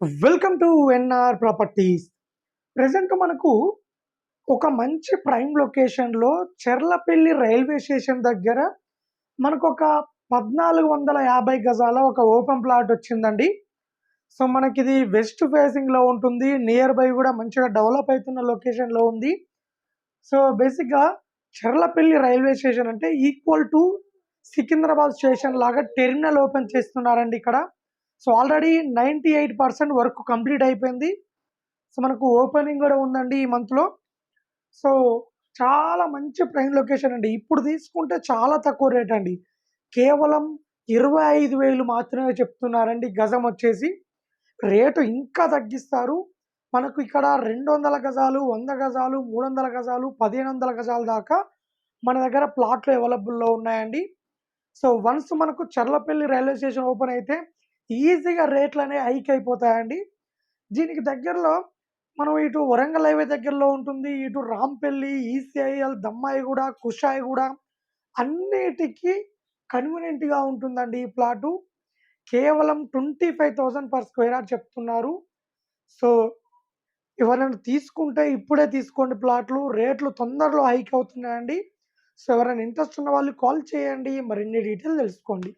Welcome to NR properties present మనకు ఒక మంచి ప్రైమ్ లొకేషన్లో చెర్లపల్లి రైల్వే స్టేషన్ దగ్గర మనకు ఒక పద్నాలుగు వందల యాభై గజాల ఒక ఓపెన్ ప్లాట్ వచ్చిందండి. సో మనకి ఇది వెస్ట్ ఫేసింగ్లో ఉంటుంది. నియర్ బై కూడా మంచిగా డెవలప్ అవుతున్న లొకేషన్లో ఉంది. సో బేసిక్గా చెర్లపల్లి రైల్వే స్టేషన్ అంటే ఈక్వల్ టు సికింద్రాబాద్ స్టేషన్ లాగా టెర్మినల్ ఓపెన్ చేస్తున్నారండి ఇక్కడ. So already ninety eight percent work complete అయిపోయింది. సో మనకు ఓపెనింగ్ కూడా ఉందండి ఈ మంత్లో. సో చాలా మంచి ప్రైమ్ లొకేషన్ అండి. ఇప్పుడు తీసుకుంటే చాలా తక్కువ రేట్ అండి. కేవలం ఇరవై ఐదు వేలు మాత్రమే చెప్తున్నారండి గజం వచ్చేసి. రేటు ఇంకా తగ్గిస్తారు. మనకు ఇక్కడ రెండు వందల గజాలు వంద గజాలు మూడు వందల గజాలు పదిహేను వందల గజాల దాకా మన దగ్గర ప్లాట్లు అవైలబుల్లో ఉన్నాయండి. సో వన్స్ మనకు చర్లపల్లి రైల్వే స్టేషన్ ఓపెన్ అయితే ఈజీగా రేట్లు అనేవి హైక్ అయిపోతాయండి దీనికి దగ్గరలో మనం ఇటు వరంగల్ హైవే దగ్గరలో ఉంటుంది ఇటు రాంపల్లి ఈసీఐఎల్ దమ్మాయిగూడ కుషాయిగూడ అన్నిటికీ కన్వీనియంట్గా ఉంటుందండి ఈ ప్లాటు. కేవలం twenty five thousand per square yard చెప్తున్నారు. సో ఎవరైనా తీసుకుంటే ఇప్పుడే తీసుకోండి ప్లాట్లు. రేట్లు తొందరలో హైక్ అవుతున్నాయండి. సో ఎవరైనా ఇంట్రెస్ట్ ఉన్న వాళ్ళు కాల్ చేయండి. మరిన్ని డీటెయిల్ తెలుసుకోండి.